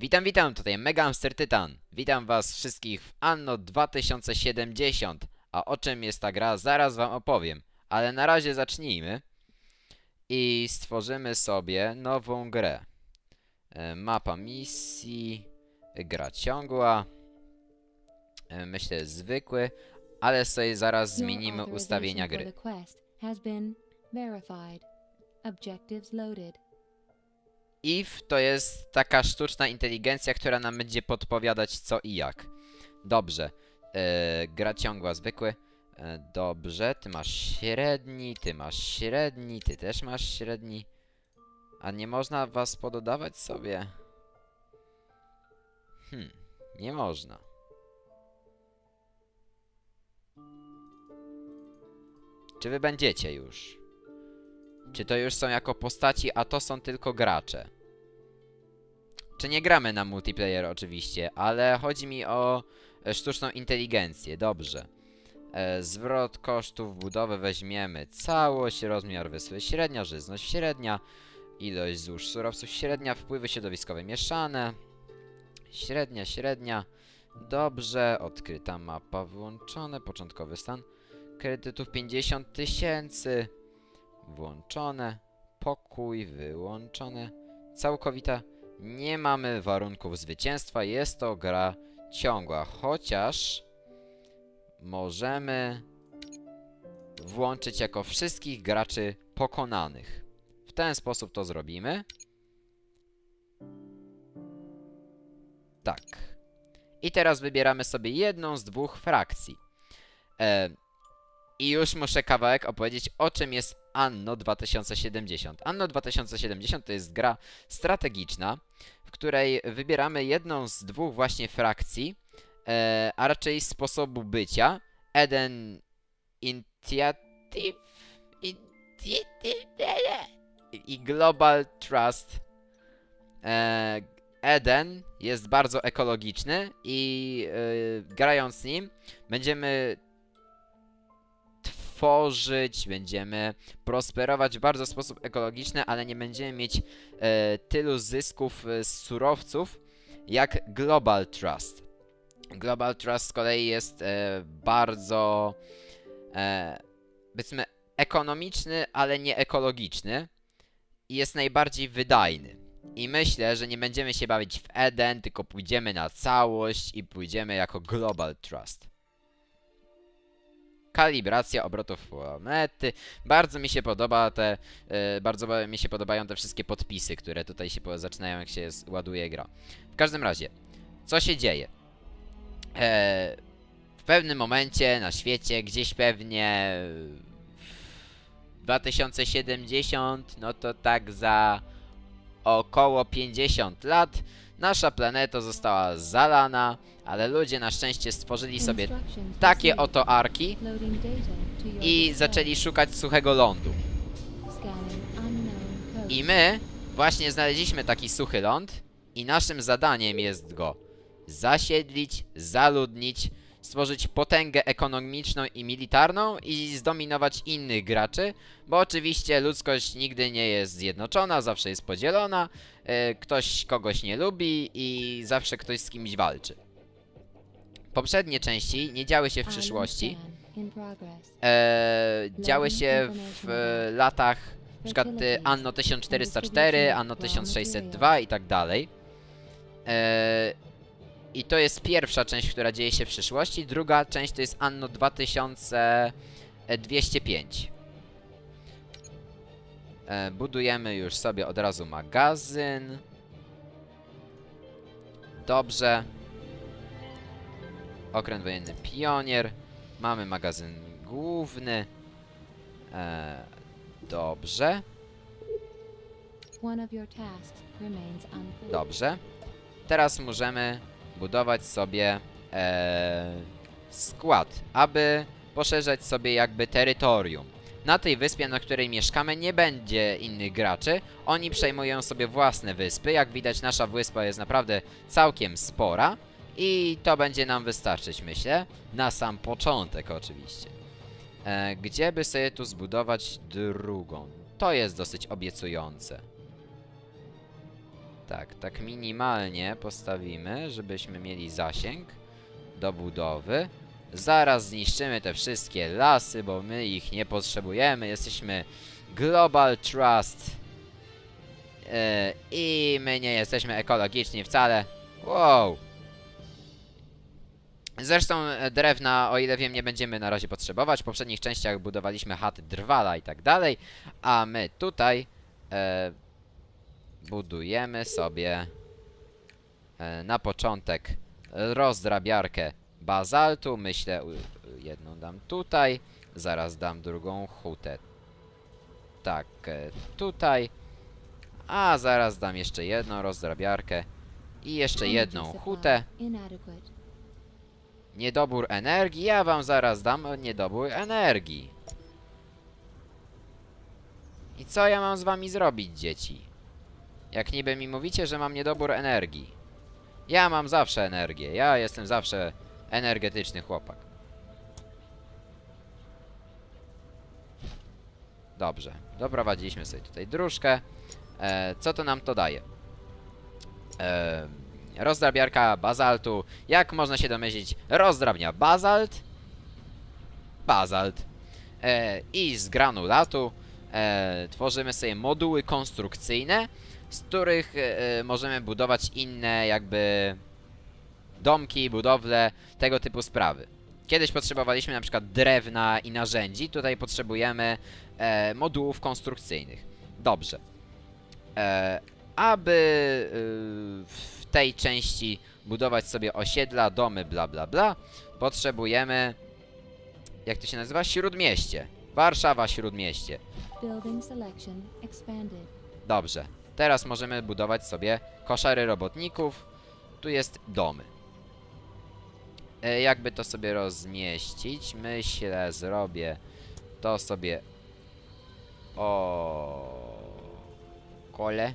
Witam, witam, tutaj Mega Hamster Tytan. Witam was wszystkich w Anno 2070. A o czym jest ta gra, zaraz wam opowiem. Ale na razie zacznijmy. I stworzymy sobie nową grę. E, Mapa misji, gra ciągła. E, Myślę zwykły, ale sobie zaraz zmienimy ustawienia gry. the quest has been verified. Objectives loaded. If to jest taka sztuczna inteligencja, która nam będzie podpowiadać co i jak. Dobrze. E, gra ciągła, zwykły. E, dobrze, ty masz średni, ty masz średni, ty też masz średni. A nie można was pododawać sobie? Hmm, nie można. Czy wy będziecie już? Czy to już są jako postaci, a to są tylko gracze? Czy nie gramy na multiplayer oczywiście, ale chodzi mi o e, sztuczną inteligencję, dobrze. E, zwrot kosztów budowy weźmiemy. Całość, rozmiar wyspy. Średnia, żyzność średnia, ilość złóż surowców. Średnia, wpływy środowiskowe mieszane, średnia, średnia, dobrze, odkryta mapa. Włączone, początkowy stan, kredytów. 50 tysięcy, włączone, pokój wyłączone, całkowita. Nie mamy warunków zwycięstwa, jest to gra ciągła, chociaż możemy włączyć jako wszystkich graczy pokonanych. W ten sposób to zrobimy. Tak. I teraz wybieramy sobie jedną z dwóch frakcji. E, i już muszę kawałek opowiedzieć, o czym jest Anno 2070. Anno 2070 to jest gra strategiczna, w której wybieramy jedną z dwóch właśnie frakcji, e, a raczej sposobu bycia. Eden Initiative i Global Trust. E, Eden jest bardzo ekologiczny i e, grając nim będziemy tworzyć, będziemy prosperować w bardzo sposób ekologiczny, ale nie będziemy mieć e, tylu zysków e, z surowców jak Global Trust. Global Trust z kolei jest e, bardzo e, powiedzmy ekonomiczny, ale nie ekologiczny i jest najbardziej wydajny. I myślę, że nie będziemy się bawić w Eden, tylko pójdziemy na całość i pójdziemy jako Global Trust kalibracja obrotów planety. Bardzo mi się podoba te, e, bardzo ba- mi się podobają te wszystkie podpisy, które tutaj się zaczynają jak się ładuje gra. W każdym razie, co się dzieje? E, w pewnym momencie na świecie, gdzieś pewnie w 2070, no to tak za około 50 lat, nasza planeta została zalana, ale ludzie na szczęście stworzyli sobie takie oto arki, i zaczęli szukać suchego lądu. I my właśnie znaleźliśmy taki suchy ląd i naszym zadaniem jest go zasiedlić, zaludnić, stworzyć potęgę ekonomiczną i militarną i zdominować innych graczy, bo oczywiście ludzkość nigdy nie jest zjednoczona, zawsze jest podzielona, e, ktoś kogoś nie lubi i zawsze ktoś z kimś walczy. Poprzednie części nie działy się w przyszłości, e, działy się w e, latach na przykład e, Anno 1404, Anno 1602 i tak dalej. E, I to jest pierwsza część, która dzieje się w przyszłości. Druga część to jest Anno 2205. E, budujemy już sobie od razu magazyn. Dobrze. Okręt wojenny Pionier. Mamy magazyn główny. E, dobrze, dobrze. Teraz możemy budować sobie e, skład, aby poszerzać sobie jakby terytorium. Na tej wyspie, na której mieszkamy, nie będzie innych graczy. Oni przejmują sobie własne wyspy. Jak widać, nasza wyspa jest naprawdę całkiem spora. I to będzie nam wystarczyć, myślę. Na sam początek, oczywiście. E, gdzie by sobie tu zbudować drugą? To jest dosyć obiecujące. Tak, tak minimalnie postawimy, żebyśmy mieli zasięg do budowy. Zaraz zniszczymy te wszystkie lasy, bo my ich nie potrzebujemy. Jesteśmy Global Trust. Yy, I my nie jesteśmy ekologiczni wcale. Wow. Zresztą e, drewna, o ile wiem, nie będziemy na razie potrzebować. W poprzednich częściach budowaliśmy chaty drwala i tak dalej. A my tutaj e, budujemy sobie e, na początek rozdrabiarkę bazaltu. Myślę, u- jedną dam tutaj, zaraz dam drugą hutę. Tak, e, tutaj. A zaraz dam jeszcze jedną rozdrabiarkę i jeszcze jedną hutę. Niedobór energii, ja wam zaraz dam niedobór energii. I co ja mam z wami zrobić, dzieci? Jak niby mi mówicie, że mam niedobór energii. Ja mam zawsze energię, ja jestem zawsze energetyczny chłopak. Dobrze, doprowadziliśmy sobie tutaj dróżkę. E, co to nam to daje? E, rozdrabiarka bazaltu. Jak można się domyślić, rozdrabnia bazalt. Bazalt. E, I z granulatu e, tworzymy sobie moduły konstrukcyjne, z których e, możemy budować inne jakby domki, budowle, tego typu sprawy. Kiedyś potrzebowaliśmy na przykład drewna i narzędzi, tutaj potrzebujemy e, modułów konstrukcyjnych. Dobrze. E, aby y, w tej części budować sobie osiedla, domy, bla bla bla, potrzebujemy, jak to się nazywa? Śródmieście. Warszawa Śródmieście. Dobrze. Teraz możemy budować sobie koszary robotników. Tu jest domy. E, jakby to sobie rozmieścić? Myślę, zrobię to sobie o kole.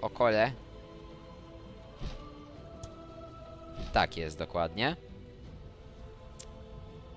O kole. Tak jest dokładnie.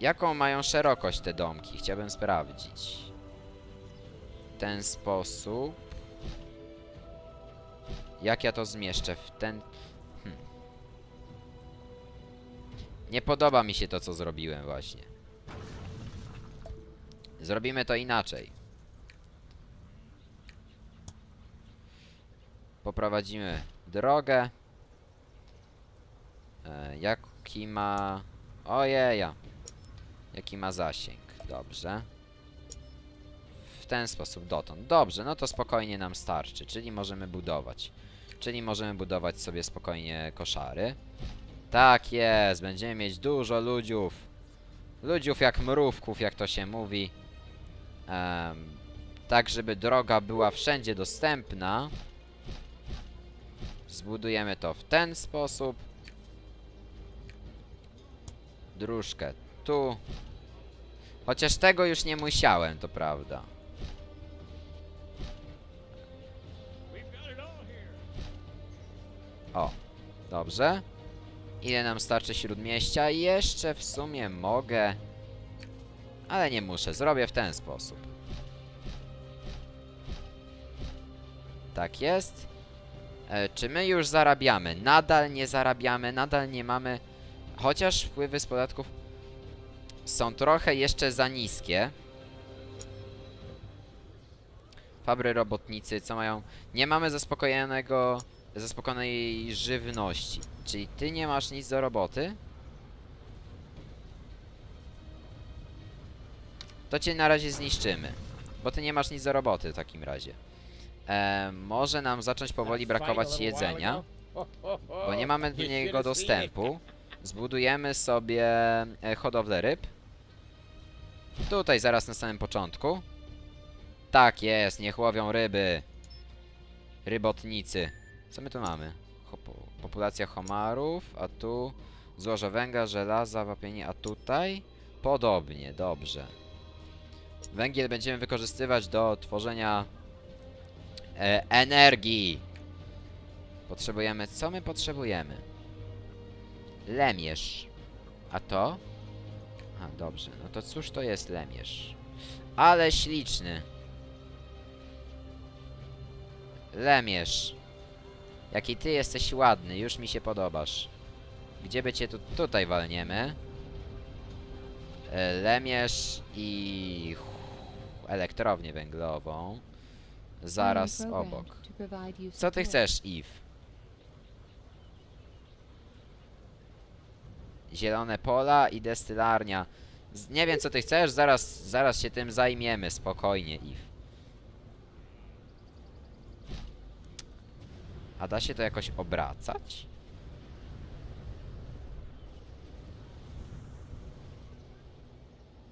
Jaką mają szerokość te domki? Chciałbym sprawdzić ten sposób. Jak ja to zmieszczę w ten... Hmm. Nie podoba mi się to, co zrobiłem właśnie. Zrobimy to inaczej. Poprowadzimy drogę. E, jaki ma... Ojeja. Jaki ma zasięg. Dobrze w ten sposób dotąd. Dobrze, no to spokojnie nam starczy, czyli możemy budować. Czyli możemy budować sobie spokojnie koszary. Tak jest, będziemy mieć dużo ludziów. Ludziów jak mrówków, jak to się mówi. Em, tak, żeby droga była wszędzie dostępna. Zbudujemy to w ten sposób. Dróżkę tu. Chociaż tego już nie musiałem, to prawda. O, dobrze. Ile nam starczy śródmieścia? Jeszcze w sumie mogę. Ale nie muszę, zrobię w ten sposób. Tak jest. E, czy my już zarabiamy? Nadal nie zarabiamy, nadal nie mamy. Chociaż wpływy z podatków są trochę jeszcze za niskie. Fabry robotnicy, co mają. Nie mamy zaspokojonego. Zaspokojonej żywności. Czyli ty nie masz nic do roboty? To cię na razie zniszczymy. Bo ty nie masz nic do roboty w takim razie. E, może nam zacząć powoli brakować jedzenia. Bo nie mamy do niego dostępu. Zbudujemy sobie e, hodowlę ryb. Tutaj zaraz na samym początku. Tak jest, niech łowią ryby. Rybotnicy. Co my tu mamy? Populacja homarów, a tu złoże węgla, żelaza, wapienie, a tutaj podobnie, dobrze. Węgiel będziemy wykorzystywać do tworzenia e, energii. Potrzebujemy, co my potrzebujemy? Lemierz. A to? A, dobrze. No to cóż to jest lemierz? Ale śliczny. Lemierz. Jaki ty jesteś ładny, już mi się podobasz. Gdzie by cię tu... Tutaj walniemy. E, Lemierz i... Elektrownię węglową. Zaraz obok. Co ty chcesz, Eve? Zielone pola i destylarnia. Nie wiem co ty chcesz, zaraz, zaraz się tym zajmiemy, spokojnie, Eve. A da się to jakoś obracać?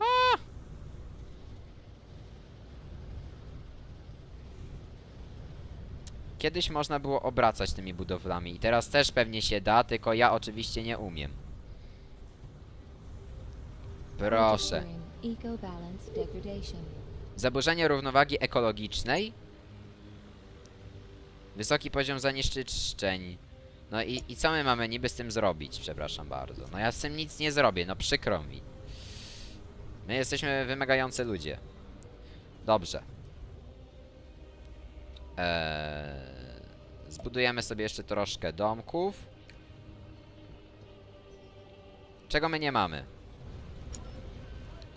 A! Kiedyś można było obracać tymi budowlami i teraz też pewnie się da, tylko ja oczywiście nie umiem. Proszę. Zaburzenie równowagi ekologicznej. Wysoki poziom zanieczyszczeń. No i, i co my mamy niby z tym zrobić? Przepraszam bardzo. No ja z tym nic nie zrobię, no przykro mi. My jesteśmy wymagający ludzie. Dobrze. Eee, zbudujemy sobie jeszcze troszkę domków. Czego my nie mamy?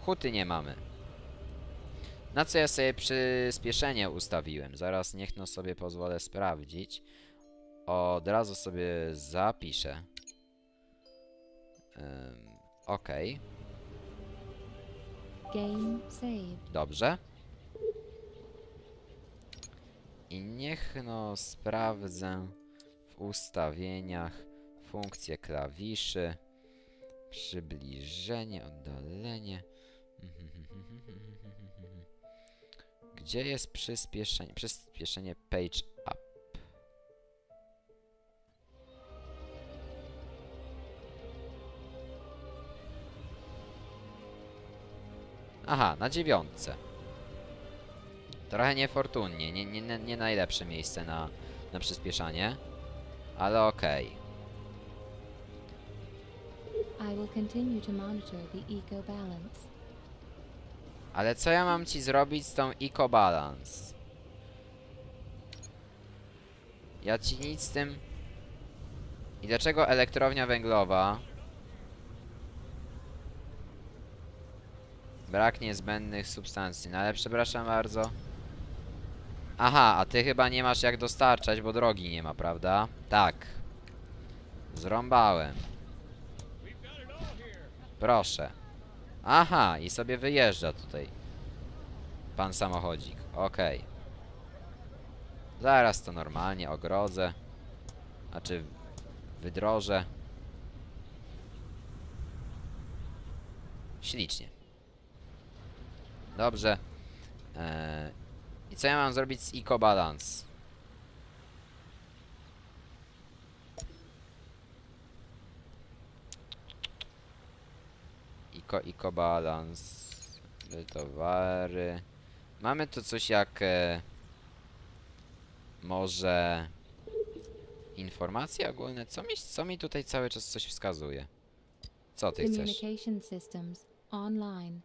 Huty nie mamy. Na co ja sobie przyspieszenie ustawiłem? Zaraz niech no sobie pozwolę sprawdzić. Od razu sobie zapiszę. Um, Okej, Game saved. dobrze. I niech no sprawdzę w ustawieniach funkcje klawiszy. Przybliżenie, oddalenie. Gdzie jest przyspieszenie? Przyspieszenie page up. Aha, na dziewiątce. Trochę niefortunnie, nie, nie, nie, najlepsze miejsce na, na przyspieszanie. Ale okej. I will continue to monitor the eco-balance. Ale co ja mam ci zrobić z tą Eco Balance? Ja ci nic z tym... I dlaczego elektrownia węglowa? Brak niezbędnych substancji, no ale przepraszam bardzo. Aha, a ty chyba nie masz jak dostarczać, bo drogi nie ma, prawda? Tak. Zrąbałem. Proszę. Aha, i sobie wyjeżdża tutaj. Pan samochodzik. Okej. Zaraz to normalnie ogrodzę. Znaczy wydrożę. Ślicznie. Dobrze. Eee, I co ja mam zrobić z Eco Balance? Eco, Eco Balance. Towary. Mamy tu coś jak... E, może... Informacje ogólne? Co mi, co mi tutaj cały czas coś wskazuje? Co ty chcesz? Communication systems online.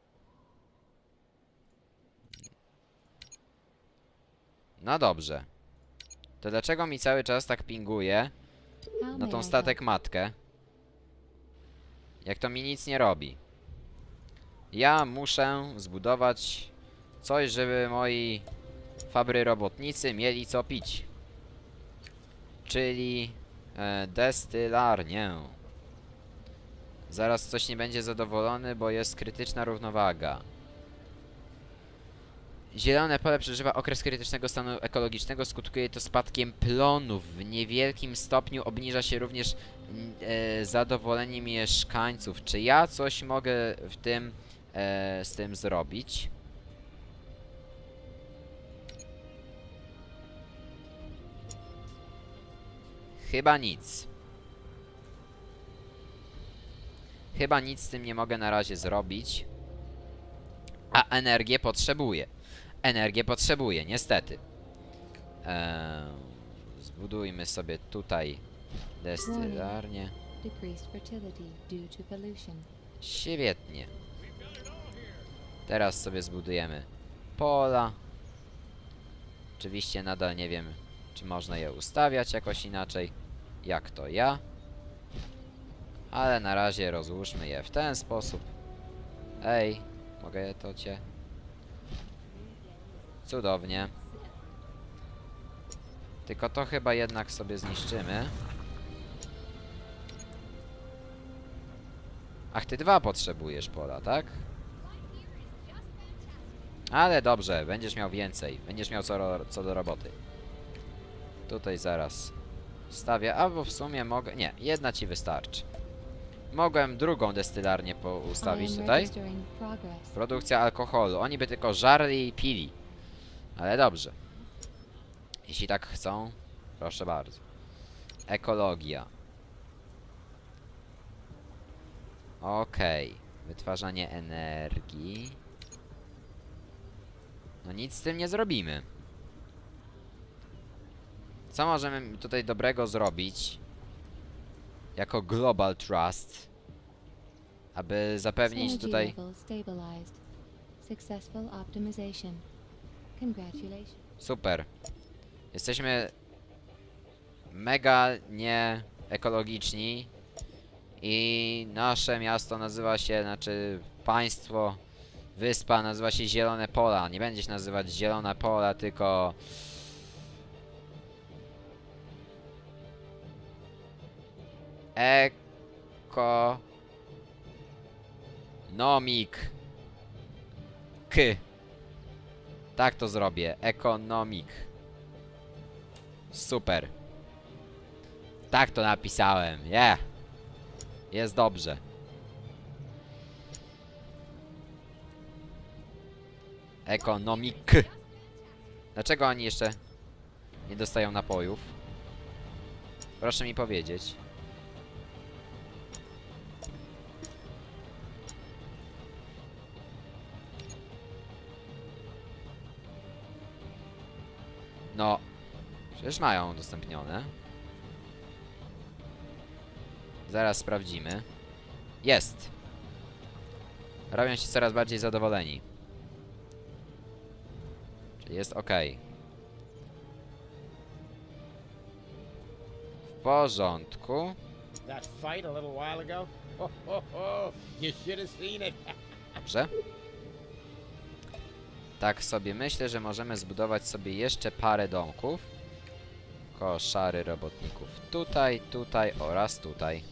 No dobrze. To dlaczego mi cały czas tak pinguje How na may tą I statek matkę? Jak to mi nic nie robi. Ja muszę zbudować coś, żeby moi fabry robotnicy mieli co pić. Czyli e, destylarnię. Zaraz coś nie będzie zadowolony, bo jest krytyczna równowaga. Zielone pole przeżywa okres krytycznego stanu ekologicznego, skutkuje to spadkiem plonów. W niewielkim stopniu obniża się również e, zadowolenie mieszkańców. Czy ja coś mogę w tym e, z tym zrobić? Chyba nic. Chyba nic z tym nie mogę na razie zrobić. A energię potrzebuję. Energię potrzebuję, niestety. Eee, zbudujmy sobie tutaj destylarnię. Świetnie. Teraz sobie zbudujemy pola. Oczywiście nadal nie wiem, Czy można je ustawiać jakoś inaczej? Jak to ja? Ale na razie rozłóżmy je w ten sposób. Ej, mogę to cię? Cudownie. Tylko to chyba jednak sobie zniszczymy. Ach, ty dwa potrzebujesz pola, tak? Ale dobrze, będziesz miał więcej. Będziesz miał co, ro- co do roboty. Tutaj zaraz stawię, albo w sumie mogę... Nie, jedna ci wystarczy. Mogłem drugą destylarnię am tutaj. Produkcja alkoholu. Oni by tylko żarli i pili. Ale dobrze. Jeśli tak chcą, proszę bardzo. Ekologia. Okej. Wytwarzanie energii. No nic z tym nie zrobimy. Co możemy tutaj dobrego zrobić? Jako Global Trust. Aby zapewnić tutaj... Super. Jesteśmy mega nie ekologiczni i nasze miasto nazywa się, znaczy państwo, wyspa nazywa się Zielone Pola. Nie będzie się nazywać Zielone Pola, tylko Eko Nomik K tak to zrobię. Ekonomik. Super. Tak to napisałem. Yeah. Jest dobrze. Ekonomik. Dlaczego oni jeszcze nie dostają napojów? Proszę mi powiedzieć. No, przecież mają udostępnione. Zaraz sprawdzimy. Jest. Robią się coraz bardziej zadowoleni. Jest ok. W porządku. Dobrze. Tak sobie myślę, że możemy zbudować sobie jeszcze parę domków. Koszary robotników tutaj, tutaj oraz tutaj.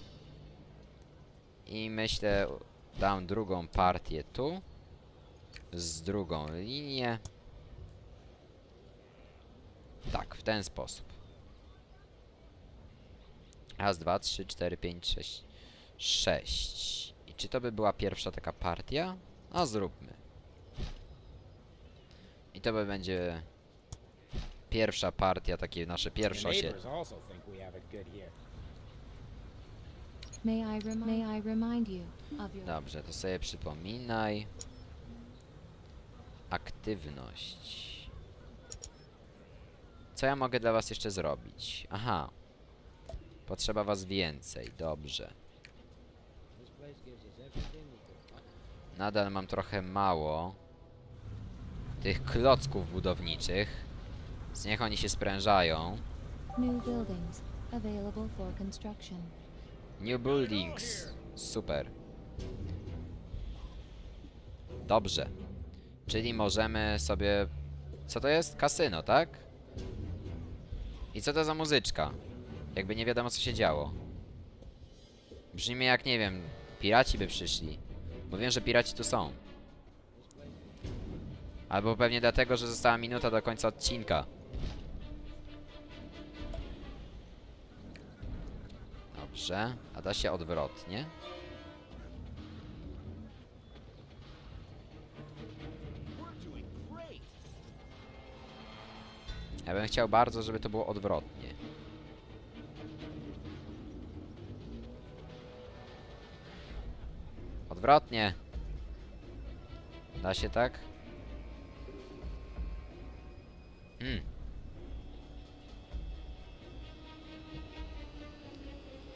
I myślę, dam drugą partię tu. Z drugą linię. Tak, w ten sposób. Raz, dwa, trzy, cztery, pięć, sześć. Sześć. I czy to by była pierwsza taka partia? A zróbmy. I to by będzie pierwsza partia, takie nasze pierwsze osiedle. May I, may I remind you of your Dobrze, to sobie przypominaj. Aktywność. Co ja mogę dla was jeszcze zrobić? Aha. Potrzeba was więcej, dobrze. Nadal mam trochę mało tych klocków budowniczych. Z niech oni się sprężają. new buildings available for construction. New buildings. Super. Dobrze. Czyli możemy sobie... Co to jest? Kasyno, tak? I co to za muzyczka? Jakby nie wiadomo co się działo. Brzmi jak, nie wiem, piraci by przyszli. Bo wiem, że piraci tu są. Albo pewnie dlatego, że została minuta do końca odcinka. Dobrze, a da się odwrotnie. Ja bym chciał bardzo, żeby to było odwrotnie. Odwrotnie. Da się tak? Hmm.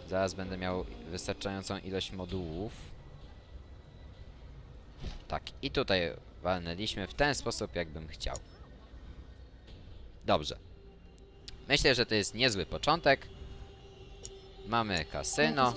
Zaraz będę miał wystarczającą ilość modułów. Tak, i tutaj walnęliśmy w ten sposób, jakbym chciał. Dobrze. Myślę, że to jest niezły początek. Mamy kasyno.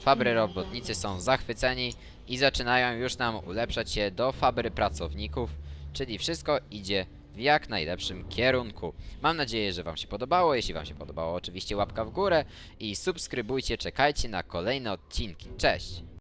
Fabry robotnicy są zachwyceni i zaczynają już nam ulepszać się do fabry pracowników, czyli wszystko idzie w jak najlepszym kierunku. Mam nadzieję, że Wam się podobało. Jeśli Wam się podobało, oczywiście łapka w górę i subskrybujcie, czekajcie na kolejne odcinki. Cześć!